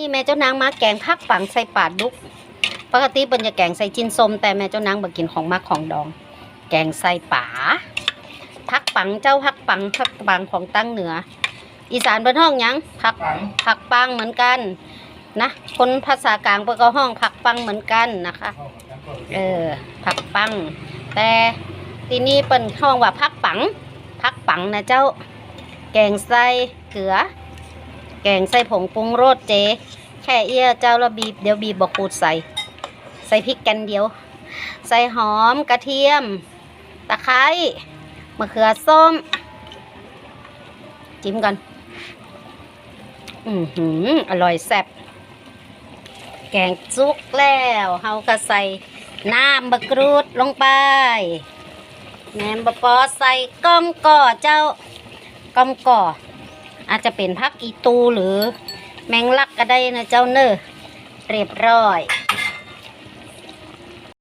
นี่แม่เจ้านางมาแกงผักปังใส่ปาดุก ปกติเปิ้นจะแกงใส่จินส้มแต่แม่เจ้านางบ่กินของมักของดอง แกงใส่ป่าผักปังเจ้าผักปังผักปังของตั้งเหนือ อีสานเป็นห้องยังผักปังผักปังเหมือนกันนะคนภาษากลางเปิ้นก็ห้องผักปังเหมือนกันนะคะ เออผักปัง แต่ทีนี้เปิ้นห้องว่าผักปังผักปังนะเจ้า แกงใส่เกลือ แกงใส่ผงปรุงรสเจแค่เอี้ยเจ้าล้วบีบเดี๋ยวบีบบอกขูดใส่ ใส่พริกกันเดียว ใส่หอมกระเทียม ตะไคร้มะเขือส้ม จิ้มกัน อือหือ อร่อยแซ่บแกงจุกแล้วเฮาก็ใส่น้ำบะกรูดลงไปแหนมบะปอใส่ก้อมก่อเจ้าก้อมก่อ อาจจะเป็นพักอีตูหรือแมงลักก็ได้นะเจ้าเนอเรียบร้อย